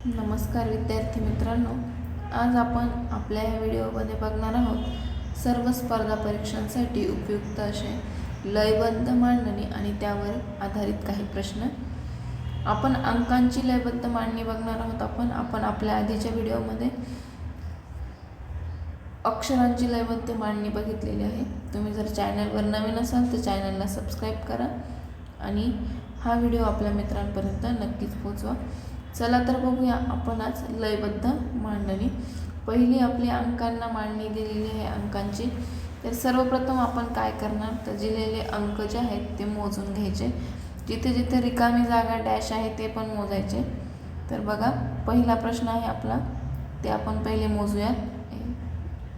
नमस्कार विद्यार्थी मित्रांनो आज आपण आपल्या या व्हिडिओमध्ये बघणार आहोत सर्व स्पर्धा परीक्षांसाठी उपयुक्त असे लयबद्ध मांडणी आणि त्यावर आधारित काही प्रश्न. आपण अंकांची लयबद्ध मांडणी बघणार आहोत आपण. आपण आपल्या आधीच्या व्हिडिओमध्ये अक्षरांची लयबद्ध मांडणी बघितलेली आहे. तुम्ही जर चॅनलवर नवीन असाल तर चॅनलला सबस्क्राईब करा आणि हा व्हिडिओ आपल्या मित्रांपर्यंत नक्कीच पोचवा. चला तर बघूया आपण आज लयबद्ध मांडणी. पहिली आपली अंकांना मांडणी दिलेली आहे अंकांची. तर सर्वप्रथम आपण काय करणार? तर दिलेले अंक जे आहेत ते मोजून घ्यायचे. जिथे जिथे रिकामी जागा डॅश आहे ते पण मोजायचे. तर बघा पहिला प्रश्न आहे आपला. ते आपण पहिले मोजूयात.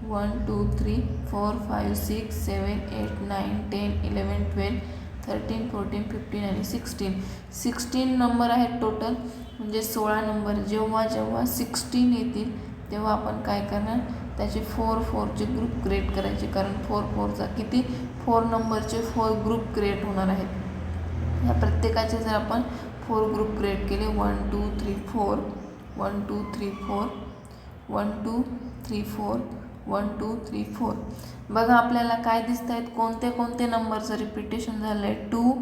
One two three four five six seven eight nine ten eleven twelve thirteen fourteen fifteen आणि सिक्स्टीन सिक्स्टीन नंबर आहेत टोटल म्हणजे सोळा नंबर जेव्हा जेव्हा सिक्स्टीन येतील तेव्हा आपण काय करणार? त्याचे फोर फोरचे ग्रुप क्रिएट करायचे. कारण फोर फोरचा किती? फोर नंबरचे फोर ग्रुप क्रिएट होणार आहेत. या प्रत्येकाचे जर आपण फोर ग्रुप क्रिएट केले one two three four one two three four one two three four one two three four बघा आपल्याला काय दिसत आहेत कोणते कोणते नंबरचं रिपिटेशन झालं आहे टू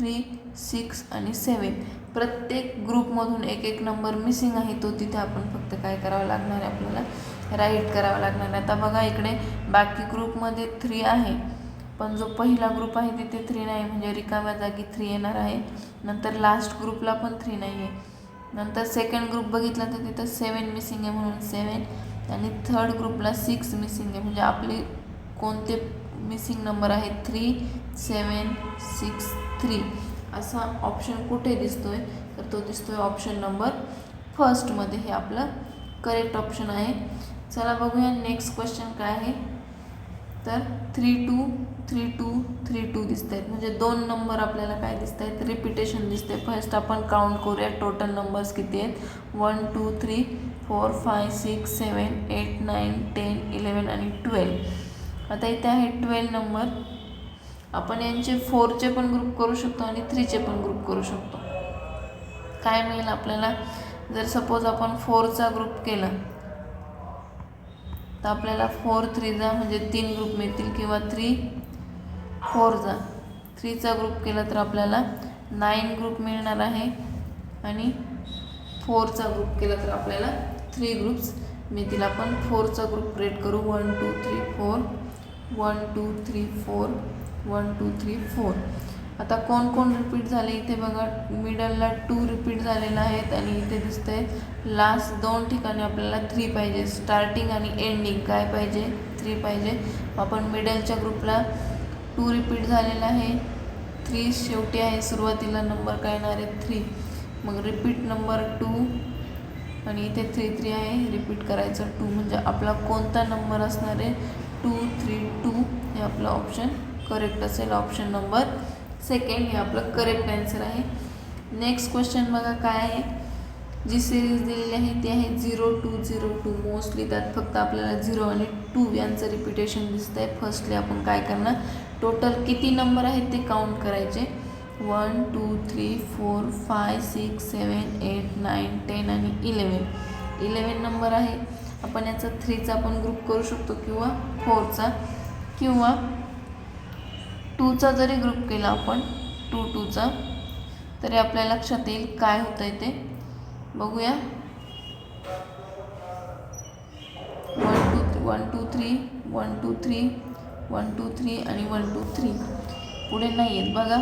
थ्री सिक्स आणि सेवन प्रत्येक ग्रुपमधून एक एक नंबर मिसिंग आहे तो तिथे आपण फक्त काय करावं लागणार आहे आपल्याला? राईट करावं लागणार आहे. आता बघा इकडे बाकी ग्रुपमध्ये थ्री आहे. पण जो पहिला ग्रुप आहे तिथे थ्री नाही. म्हणजे रिकाम्या जागी थ्री येणार आहे. नंतर लास्ट ग्रुपला पण थ्री नाही आहे नंतर सेकंड ग्रुप बघितला तर तिथं सेवन मिसिंग आहे म्हणून सेवन आणि थर्ड ग्रुपला सिक्स मिसिंग आहे. म्हणजे आपले कोणते मिसिंग नंबर आहे थ्री सेवन सिक्स थ्री. असा ऑप्शन कुठे दिसतो आहे तर तो दिसतो आहे ऑप्शन नंबर फर्स्टमध्ये हे आपलं करेक्ट ऑप्शन आहे. चला बघूया नेक्स्ट क्वेश्चन काय आहे. तर three two three two three two दिसत आहेत म्हणजे दोन नंबर आपल्याला काय दिसत आहेत रिपिटेशन दिसते फर्स्ट आपण काउंट करूया टोटल नंबर्स किती आहेत. One two three four five six seven eight nine ten eleven आणि ट्वेल्व आता इथे आहे ट्वेल्व नंबर. आपण यांचे फोरचे पण ग्रुप करू शकतो आणि थ्रीचे पण ग्रुप करू शकतो. काय मिळेल आपल्याला? जर सपोज आपण फोरचा ग्रुप केला तर आपल्याला फोर थ्रीचा म्हणजे तीन ग्रुप मिळतील किंवा थ्री फोरचा थ्रीचा ग्रुप केला तर आपल्याला नाईन ग्रुप मिळणार आहे आणि फोरचा ग्रुप केला तर आपल्याला थ्री ग्रुप्स मिळतील. आपण फोरचा ग्रुप क्रिएट करू. One two three four one two three four one two three four. आता कोण कोण रिपीट झाले? इथे बघा मिडलला टू रिपीट झालेला आहेत आणि इथे दिसतंय लास्ट दोन ठिकाणी आपल्याला थ्री पाहिजे. स्टार्टिंग आणि एंडिंग काय पाहिजे? थ्री पाहिजे. आपण मिडलच्या ग्रुपला टू रिपीट झालेला आहे. थ्री शेवटी आहे. सुरुवातीला नंबर काय येणार आहे? थ्री मग रिपीट नंबर टू आणि इथे थ्री थ्री आहे. रिपीट करायचं टू म्हणजे आपला कोणता नंबर असणार आहे? टू थ्री टू हे आपलं ऑप्शन करेक्ट असेल ऑप्शन नंबर सेकंड हे आपलं करेक्ट आन्सर आहे. नेक्स्ट क्वेश्चन बघा काय आहे? जी सिरीज दिलेली आहे ती आहे zero two zero two mostly त्यात फक्त आपल्याला झिरो आणि टू यांचं रिपिटेशन दिसतं आहे फर्स्टली आपण काय करणार? टोटल किती नंबर आहेत ते काउंट करायचे? One two three four five six seven eight nine ten आणि इलेवन इलेवन नंबर आहे. आपण याचा थ्रीचा पण ग्रुप करू शकतो किंवा फोरचा किंवा टूचा जरी ग्रुप केला आपण टू टूचा तरी आपल्या लक्षात येईल काय होतं आहे ते. बघूया. One two three one two three one two three one two three आणि वन टू थ्री पुढे नाही आहेत बघा.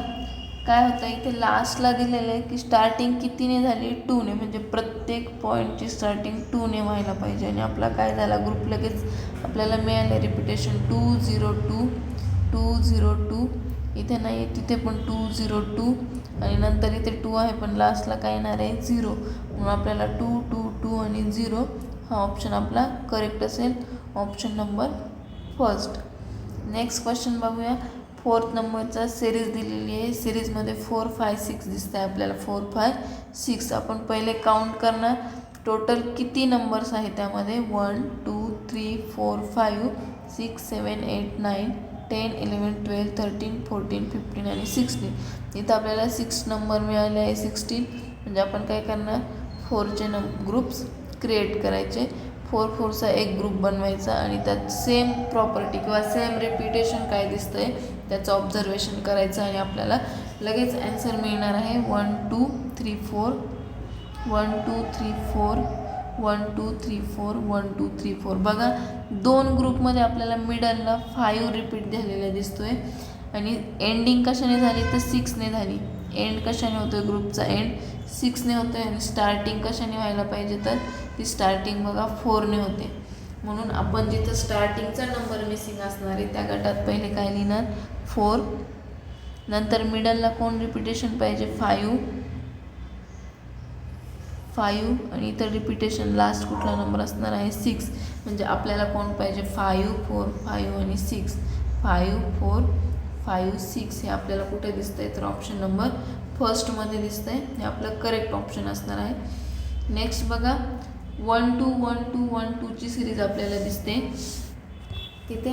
काय होतं इथे लास्टला दिलेलं आहे की स्टार्टिंग कितीने झाली? टूने. म्हणजे प्रत्येक पॉईंटची स्टार्टिंग टूने व्हायला पाहिजे. आणि आपला काय झाला? ग्रुप लगेच आपल्याला मिळाले repetition two zero two two zero two इथे नाही आहे तिथे पण टू झिरो टू आणि नंतर इथे टू आहे पण लास्टला काय येणार आहे? झिरो म्हणून आपल्याला टू टू टू आणि झिरो हा ऑप्शन आपला करेक्ट असेल. Option number first next question बघूया. फोर्थ नंबरचा सिरीज दिलेली आहे. सिरीजमध्ये फोर फाय सिक्स दिसत आहे आपल्याला. फोर फाय सिक्स आपण पहिले काउंट करणार. टोटल किती नंबर्स आहे त्यामध्ये? One two three four five six seven eight nine ten eleven twelve thirteen fourteen fifteen आणि सिक्स्टीन इथं आपल्याला सिक्स नंबर मिळाले आहे सिक्स्टीन म्हणजे आपण काय करणार? फोरचे नं ग्रुप्स क्रिएट करायचे. फोर फोरचा एक ग्रुप बनवायचा आणि त्यात सेम प्रॉपर्टी किंवा सेम रिपिटेशन काय दिसतं आहे त्याचं ऑब्झर्वेशन करायचं आणि आपल्याला लगेच ॲन्सर मिळणार आहे. One two three four one two three four one two three four one two three four बघा दोन ग्रुपमध्ये आपल्याला मिडलला फाईव्ह रिपीट झालेला दिसतो आहे आणि एंडिंग कशाने झाली? तर सिक्सने झाली. एंड कशाने होतो आहे ग्रुपचा एंड सिक्सने होतो आहे आणि स्टार्टिंग कशाने व्हायला पाहिजे? तर ती स्टार्टिंग बघा फोरने होते. म्हणून आपण जिथं स्टार्टिंगचा नंबर मिसिंग असणार आहे त्या गटात पहिले काय लिहिणार? फोर नंतर मिडलला कोण रिपिटेशन पाहिजे? फायू फायू आणि इतर रिपिटेशन लास्ट कुठला नंबर असणार आहे? सिक्स म्हणजे आपल्याला कोण पाहिजे? फायू फोर फायू आणि six five four five six हे आपल्याला कुठे दिसतं आहे तर ऑप्शन नंबर फर्स्टमध्ये दिसतं आहे हे आपलं करेक्ट ऑप्शन असणार आहे. नेक्स्ट बघा. One two one two one टूची series आपल्याला दिसते. तिथे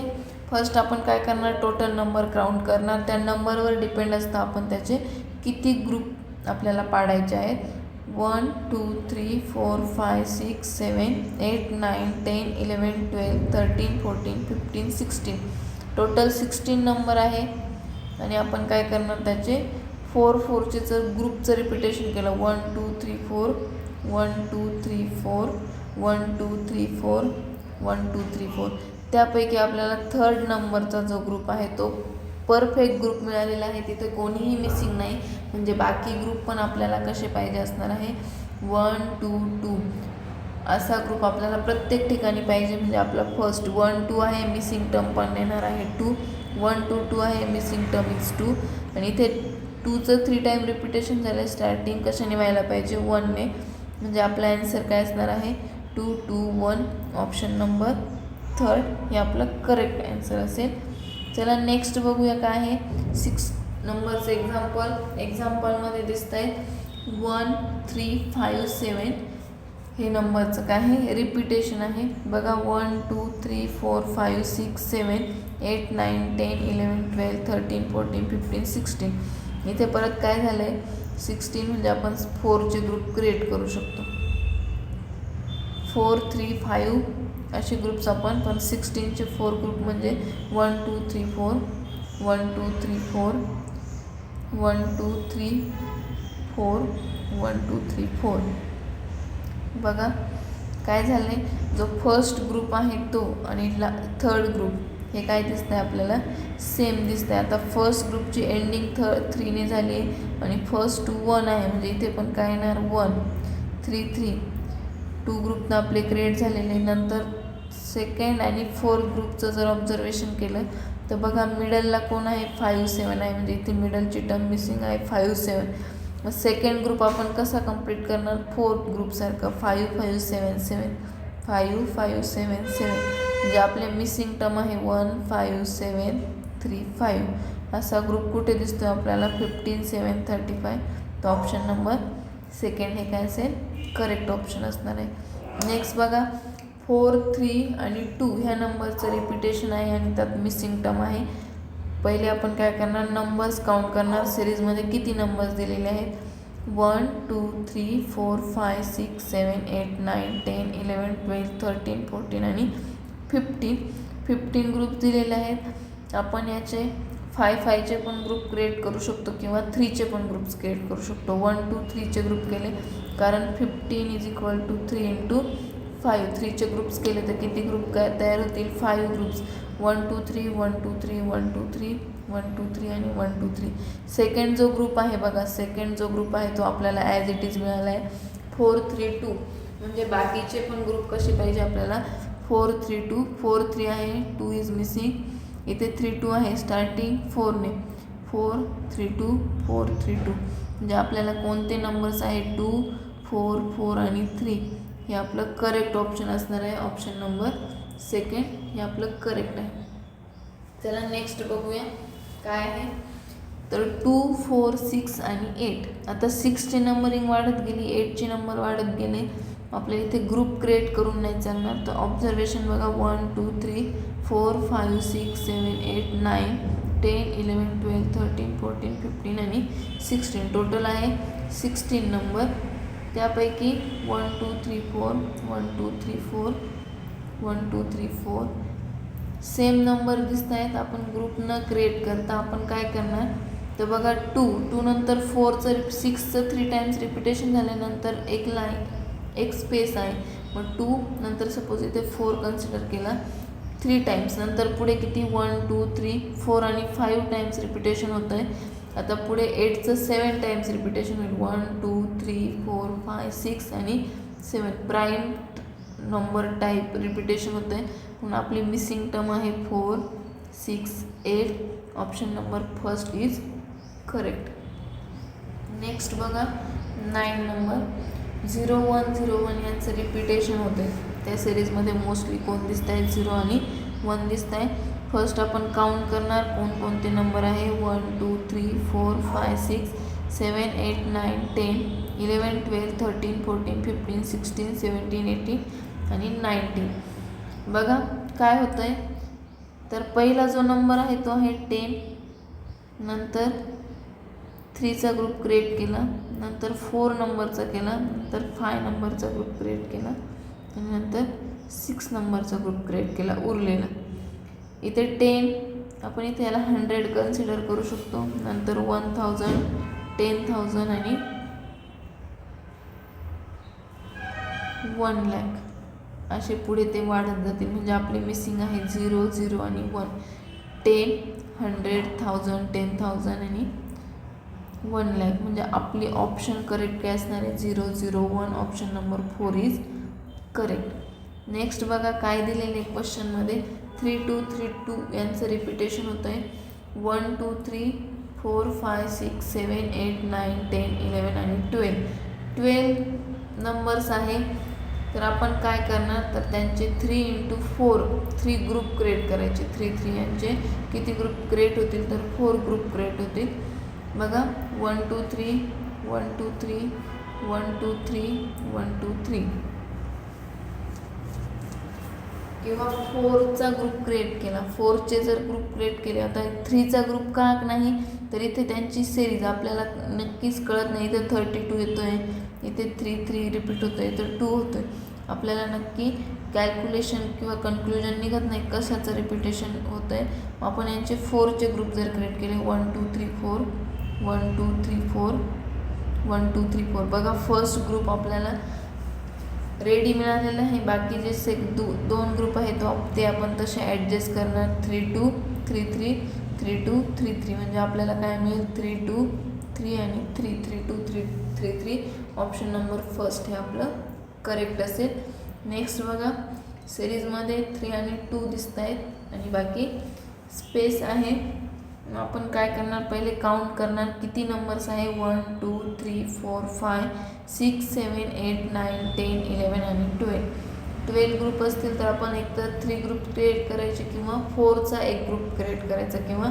फर्स्ट आपण काय करणार? टोटल नंबर काउंट करणार. त्या नंबरवर डिपेंड असतं आपण त्याचे किती ग्रुप आपल्याला पाडायचे आहेत. One two three four five six seven eight nine ten eleven twelve thirteen fourteen fifteen sixteen total sixteen number आहे. आणि आपण काय करणार? त्याचे फोर फोरचे जर ग्रुपचं रिपिटेशन केलं one two three four one two three four one two three four one two three four. त्यापैकी आपल्याला थर्ड नंबरचा जो ग्रुप आहे तो परफेक्ट ग्रुप मिळालेला आहे. तिथे कोणीही मिसिंग नाही. म्हणजे बाकी ग्रुप पण आपल्याला कसे पाहिजे असणार आहे? One two two. असा ग्रुप आपल्याला प्रत्येक ठिकाणी पाहिजे. म्हणजे आपला फर्स्ट वन टू आहे मिसिंग टर्म पण येणार आहे टू वन टू टू आहे मिसिंग टर्म इज टू आणि इथे टूचं थ्री टाईम रिपिटेशन झालं स्टार्टिंग कशाने व्हायला पाहिजे? वनने म्हणजे आपला ॲन्सर काय असणार आहे? Two two one option number third हे आपलं करेक्ट ॲन्सर असेल. चला नेक्स्ट बघूया काय आहे. सिक्स नंबरचं एक्झाम्पल एक्झाम्पलमध्ये दिसत आहे वन थ्री फाईव्ह सेवन हे नंबरचं काय आहे? रिपिटेशन आहे. बघा one two three four five six seven eight nine ten eleven twelve thirteen fourteen fifteen sixteen इथे परत काय झालं आहे सिक्स्टीन म्हणजे आपण फोरचे ग्रुप क्रिएट करू शकतो. फोर थ्री फाईव्ह असे ग्रुप्स आपण पण सिक्स्टीनचे फोर ग्रुप म्हणजे one two three four one two three four one two three four one two three four. बघा काय झालं आहे जो फर्स्ट ग्रुप आहे तो आणि ला थर्ड ग्रुप हे काय दिसतं आहे आपल्याला सेम दिसतं आहे आता फर्स्ट ग्रुपची एंडिंग थ थ्रीने झाली आहे आणि फर्स्ट टू वन आहे. म्हणजे इथे पण काय येणार? वन थ्री थ्री टू ग्रुपनं आपले क्रिएट झालेले नंतर सेकंड आणि फोर्थ ग्रुपचं जर ऑब्झर्वेशन केलं तर बघा मिडलला कोण आहे? फाईव्ह सेवन आहे. म्हणजे इथे मिडलची टर्म मिसिंग आहे. फाईव्ह सेवन मग सेकंड ग्रुप आपण कसा कंप्लीट करणार? Fourth ग्रुपसारखं five five seven seven five five seven seven जे आपले मिसिंग टर्म आहे one five seven three five असा ग्रुप कुठे दिसतो आपल्याला? फिफ्टीन सेवन थर्टी फाय तर ऑप्शन नंबर सेकंड हे काय असेल? करेक्ट ऑप्शन असणार आहे. नेक्स्ट बघा फोर थ्री आणि टू ह्या नंबरचं रिपिटेशन आहे आणि त्यात मिसिंग टर्म आहे. पहिले आपण काय करणार? नंबर्स काउंट करणार. सिरीजमध्ये किती नंबर्स दिलेले आहेत? One two three four five six seven eight nine ten eleven twelve thirteen fourteen आणि फिफ्टीन फिफ्टीन ग्रुप दिलेले आहेत. आपण याचे फाय फायचे पण ग्रुप क्रिएट करू शकतो किंवा थ्रीचे पण ग्रुप्स क्रिएट करू शकतो. वन टू थ्रीचे ग्रुप केले. कारण fifteen is equal to three into five थ्रीचे groups केले तर किती ग्रुप काय तयार होतील? Five groups one two three one two three one two three one two three आणि वन टू थ्री सेकंड जो ग्रुप आहे बघा सेकंड जो ग्रुप आहे तो आपल्याला ॲज इट इज मिळाला आहे फोर थ्री टू म्हणजे बाकीचे पण ग्रुप कसे पाहिजे आपल्याला? Four three two four three आहे टू इज मिसिंग इथे थ्री टू आहे starting फोरने four three two four three two. म्हणजे आपल्याला कोणते नंबर्स आहे टू फोर फोर आणि थ्री हे आपलं करेक्ट ऑप्शन असणार आहे. ऑप्शन नंबर सेकंड हे आपलं करेक्ट आहे. चला नेक्स्ट बघूया. काय आहे? तर टू फोर सिक्स आणि एट आता सिक्सची नंबरिंग वाढत गेली एटचे नंबर वाढत गेले. आपल्या इथे ग्रुप क्रिएट करून नाही चालणार. तर ऑब्झर्वेशन बघा. One two three four five six seven eight nine ten eleven twelve thirteen fourteen fifteen आणि सिक्स्टीन टोटल आहे सिक्स्टीन नंबर त्यापैकी one two three four one two three four one two three four same number दिसत आहेत. आपण group न create करता आपण काय करणार? तर बघा टू टू नंतर फोरचं सिक्सचं थ्री टाईम्स रिपिटेशन झाल्यानंतर एक लाईन एक स्पेस आहे. मग टू नंतर सपोज इथे फोर कन्सिडर केला. थ्री टाइम्स नंतर पुढे किती? वन टू थ्री फोर आणि फाईव्ह टाइम्स रिपिटेशन होतं आहे आता पुढे एटचं सेवन टाईम्स रिपिटेशन होईल. One two three four five six आणि seven prime number type repetition होतं आहे म्हणून आपली मिसिंग टर्म आहे four six eight option number first is correct next बघा. Nine number zero one zero one यांचं repetition होतं आहे त्या सिरीजमध्ये मोस्टली कोण दिसत आहेत झिरो आणि वन दिसत आहे फर्स्ट आपण काउंट करणार कोणकोणते नंबर आहे? One two three four five six seven eight nine ten eleven twelve thirteen fourteen fifteen sixteen seventeen eighteen आणि नाईन्टीन बघा काय होतं आहे तर पहिला जो नंबर आहे तो आहे टेन नंतर थ्रीचा ग्रुप क्रिएट केला. नंतर फोर नंबरचा केला नंतर फाय नंबरचा ग्रुप क्रिएट केला आणि नंतर सिक्स नंबरचा ग्रुप क्रिएट केला उरलेला. इथे टेन आपण इथे याला हंड्रेड कन्सिडर करू शकतो. नंतर वन थाउजंड टेन थाउजंड आणि वन लॅक असे पुढे ते वाढत जातील. म्हणजे आपले मिसिंग आहे झिरो झिरो आणि one ten hundred thousand ten thousand आणि वन लॅक म्हणजे आपली ऑप्शन करेक्ट काय असणार आहे? Zero zero one option number four is correct next बघा काय दिलेले क्वेश्चनमध्ये थ्री टू थ्री टू यांचं रिपिटेशन होतं आहे one two three four five six seven eight nine ten eleven आणि ट्वेल्व ट्वेल्व नंबर्स आहे. तर आपण काय करणार? तर त्यांचे three into four three group create करायचे. थ्री थ्री यांचे किती ग्रुप क्रिएट होतील? तर फोर ग्रुप क्रिएट होतील. बघा one two three one two three one two three one two three किंवा फोरचा ग्रुप क्रिएट केला. फोरचे जर ग्रुप क्रिएट केले आता थ्रीचा ग्रुप का नाही तर इथे त्यांची सिरीज आपल्याला नक्कीच कळत नाही. इथे थर्टी टू येतो आहे इथे थ्री थ्री रिपीट होतं आहे इथं टू होतो आहे आपल्याला नक्की कॅल्क्युलेशन किंवा कन्क्लुजन निघत नाही कशाचं रिपिटेशन होतं आहे आपण यांचे फोरचे ग्रुप जर क्रिएट केले one two three four one two three four one two three four बघा फर्स्ट ग्रुप आपल्याला रेडी मिळालेलं आहे. बाकी जे से दो दोन ग्रुप आहेत तो ते आपण तसे ॲडजस्ट करणार. Three two three three three two three three म्हणजे आपल्याला काय मिळेल? थ्री टू थ्री आणि three three two three three three option number first हे आपलं करेक्ट असेल. नेक्स्ट बघा सिरीजमध्ये थ्री आणि टू दिसत आहेत आणि बाकी स्पेस आहे. आपण काय करणार? पहिले काउंट करणार. किती नंबर्स आहे? One two three four five six seven eight nine ten eleven आणि ट्वेल्व ट्वेल्व ग्रुप असतील तर आपण एकतर थ्री ग्रुप क्रिएट करायचे किंवा फोरचा एक ग्रुप क्रिएट करायचा किंवा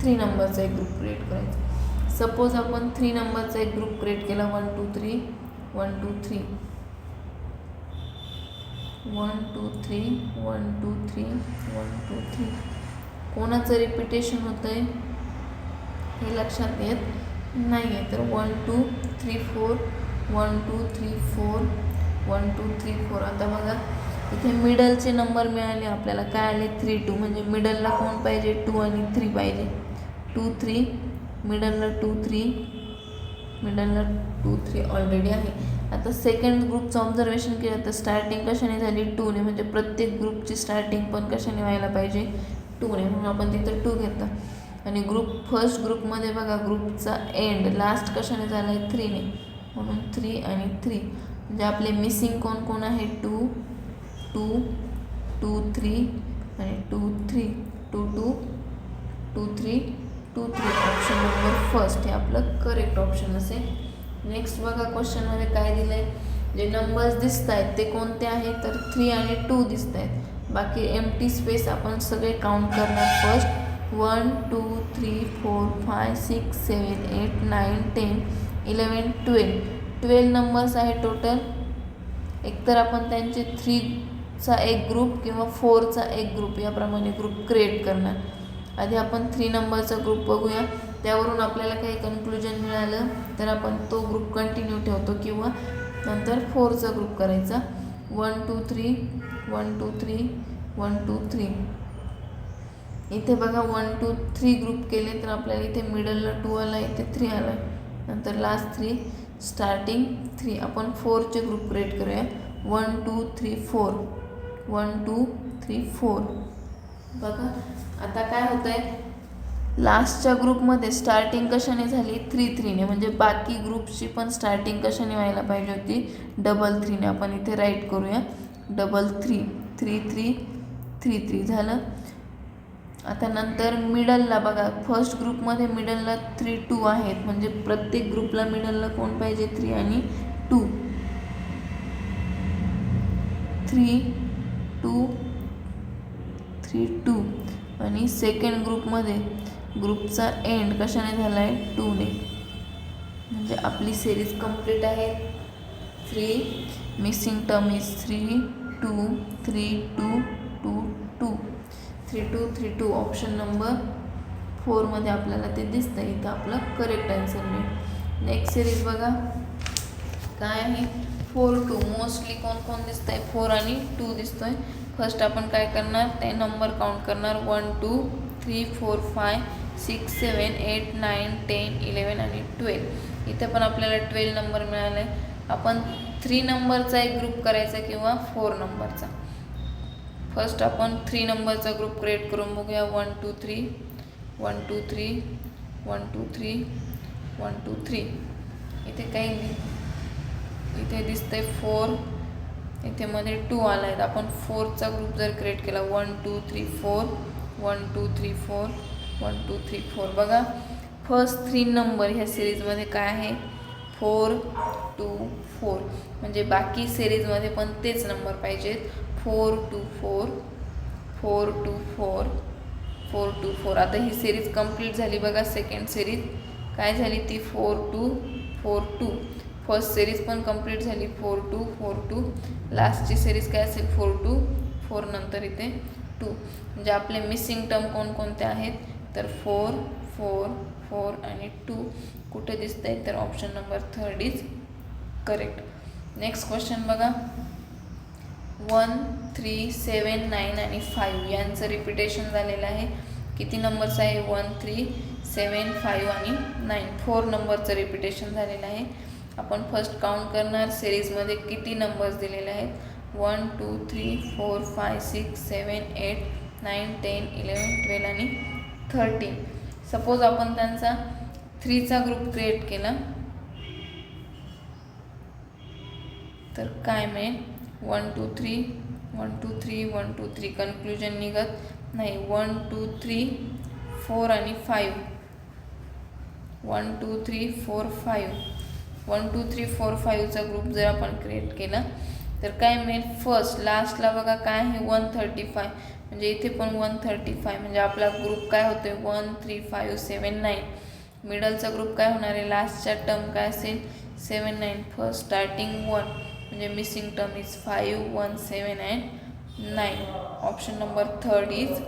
थ्री नंबरचा एक ग्रुप क्रिएट करायचा. सपोज आपण थ्री नंबरचा एक ग्रुप क्रिएट केला. One two three one two three one two three one two three one two three कोणाचं रिपिटेशन होतं आहे हे लक्षात येत नाही आहे तर one two three four one two three four one two three four आता बघा इथे मिडलचे नंबर मिळाले आपल्याला. काय आले? थ्री टू म्हणजे मिडलला कोण पाहिजे? टू आणि थ्री पाहिजे. टू थ्री मिडलला टू थ्री मिडलला टू थ्री ऑलरेडी आहे. आता सेकंड ग्रुपचं ऑब्झर्वेशन केलं तर स्टार्टिंग कशाने झाली? टूने म्हणजे प्रत्येक ग्रुपची स्टार्टिंग पण कशाने व्हायला पाहिजे? टूने म्हणून आपण तिथं टू घेतला. आणि ग्रुप फर्स्ट ग्रुपमध्ये बघा ग्रुपचा एंड लास्ट कशाने झाला आहे थ्रीने म्हणून थ्री आणि थ्री म्हणजे आपले मिसिंग कोण कोण आहे? टू टू टू थ्री आणि two three two two two three two three option number first हे आपलं करेक्ट ऑप्शन असेल. नेक्स्ट बघा क्वेश्चनमध्ये काय दिलं आहे जे नंबर्स दिसत आहेत ते कोणते आहेत तर थ्री आणि टू दिसत आहेत बाकी एम टी स्पेस आपण सगळे काउंट करणार first one two three four five six seven eight nine ten eleven twelve twelve numbers आहे टोटल एकतर आपण त्यांचे थ्रीचा एक ग्रुप किंवा फोरचा एक ग्रुप याप्रमाणे ग्रुप क्रिएट करणार. आधी आपण थ्री नंबरचा ग्रुप बघूया. त्यावरून आपल्याला काही कन्क्लुजन मिळालं तर आपण तो ग्रुप कंटिन्यू ठेवतो किंवा नंतर फोरचा ग्रुप करायचा. One two three one two three one two three. इथे बघा वन टू थ्री ग्रुप केले तर आपल्याला इथे मिडलला टू आला इथे थ्री आला. नंतर लास्ट थ्री स्टार्टिंग थ्री आपण फोरचे ग्रुप क्रिएट करूया. One two three four one two three four बघा आता काय होतं आहे लास्टच्या ग्रुपमध्ये स्टार्टिंग कशाने झाली? थ्री थ्रीने म्हणजे बाकी ग्रुपची पण स्टार्टिंग कशाने व्हायला पाहिजे होती? डबल थ्रीने आपण इथे राईट करूया. Double three three three three three झालं. आता नंतर मिडलला बघा. फर्स्ट ग्रुपमध्ये मिडलला थ्री टू आहेत. म्हणजे प्रत्येक ग्रुपला मिडलला कोण पाहिजे? थ्री आणि two three two three two आणि सेकंड ग्रुपमध्ये ग्रुपचा एंड कशाने झाला आहे टूने म्हणजे आपली सिरीज कंप्लीट आहे. Three missing term is three two three two two two three two three two option number फोरमध्ये आपल्याला ते दिसतं इथं आपलं करेक्ट आन्सर मिळेल. नेक्स्ट सिरीज बघा. काय आहे? फोर टू मोस्टली कोण कोण दिसतं आहे फोर आणि टू दिसतो आहे फर्स्ट आपण काय करणार? ते नंबर काउंट करणार. One two three four five six seven eight nine ten eleven आणि ट्वेल्व. इथे पण आपल्याला ट्वेल्व नंबर मिळाला. आहे आपण थ्री नंबरचा एक ग्रुप करायचा किंवा फोर नंबरचा. फर्स्ट आपण थ्री नंबरचा ग्रुप क्रिएट करून बघूया. One two three one two three one two three one two three इथे काही नाही. इथे दिसतंय फोर इथे मध्ये टू आला आहे आपण फोरचा ग्रुप जर क्रिएट केला. One two three four one two three four one two three four बघा. फर्स्ट थ्री नंबर ह्या सिरीजमध्ये काय आहे? फोर टू फोर म्हणजे बाकी सिरीजमध्ये पण तेच नंबर पाहिजेत. Four two four four two four four two four आता ही सिरीज कंप्लीट झाली बघा सेकंड सिरीज काय झाली ती? Four two four two first series पण कंप्लीट झाली. फोर टू फोर टू लास्टची सिरीज काय असेल? फोर टू फोर नंतर इथे टू म्हणजे आपले मिसिंग टर्म कोणकोणते आहेत? तर फोर फोर फोर आणि टू कुठे दिसत आहे तर option number third is correct next question बघा. वन थ्री सेवन नाईन आणि फाईव्ह यांचं रिपिटेशन झालेलं आहे. किती नंबर्स आहे? वन थ्री सेवन फाईव्ह आणि नाईन फोर नंबरचं रिपिटेशन झालेलं आहे. आपण फर्स्ट काउंट करणार. सिरीजमध्ये किती नंबर्स दिलेले आहेत? One two three four five six seven eight nine ten eleven twelve आणि थर्टी. सपोज आपण त्यांचा थ्रीचा ग्रुप क्रिएट केला. तर काय मिळेल? One two three one two three one two three conclusion निघत नाही. वन टू थ्री फोर आणि five one two three four five one two three four फाईव्हचा group जर आपण क्रिएट केला तर काय मिळेल? फर्स्ट लास्टला बघा काय आहे? वन थर्टी फाय म्हणजे इथे पण वन थर्टी फाय म्हणजे आपला ग्रुप काय होतो आहे one three five seven nine मिडलचा group काय होणार आहे? लास्टच्या टर्म काय असेल? Seven nine first starting one म्हणजे missing term is five one seven and nine option number third is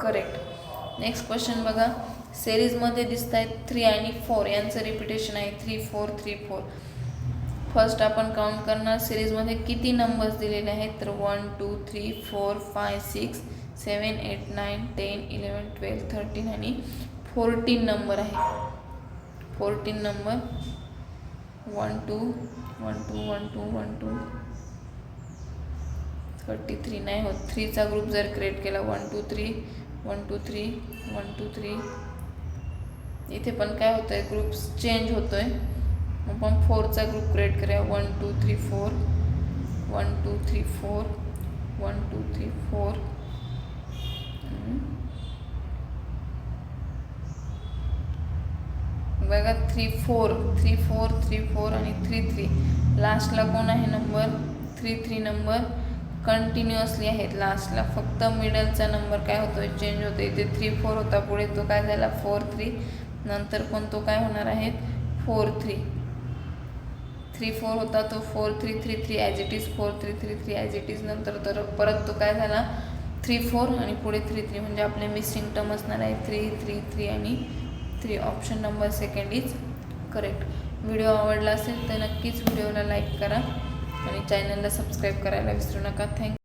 correct next question बघा. सिरीजमध्ये दिसत आहेत थ्री आणि फोर यांचं रिपिटेशन आहे three four three four first आपण काउंट करणार. सिरीजमध्ये किती नंबर्स दिलेले आहेत? तर one two three four five six seven eight nine ten eleven twelve thirteen आणि फोर्टीन नंबर आहे. Fourteen number one two one two one two one two thirty three नाही होत. थ्रीचा ग्रुप जर क्रिएट केला one two three one two three one two three इथे पण काय होतं आहे ग्रुप्स चेंज होतो आहे आपण फोरचा ग्रुप क्रिएट करूया. One two three four one two three four one two three four बघा three four three four three four आणि थ्री थ्री लास्टला कोण आहे number three three number continuously आहेत. लास्टला फक्त मिडलचा नंबर काय होतो चेंज होतो इथे थ्री फोर होता. पुढे तो काय झाला? फोर थ्री नंतर पण तो काय होणार आहे? फोर थ्री थ्री फोर होता तो four three three three as it is four three three three as it is नंतर तर परत तो काय झाला? थ्री फोर आणि पुढे थ्री थ्री म्हणजे आपले मिसिंग टर्म असणार आहे थ्री थ्री थ्री आणि three option number second is correct video आवडला असेल तर नक्कीच व्हिडिओला लाईक करा आणि चॅनलला सबस्क्राईब करायला विसरू नका. थँक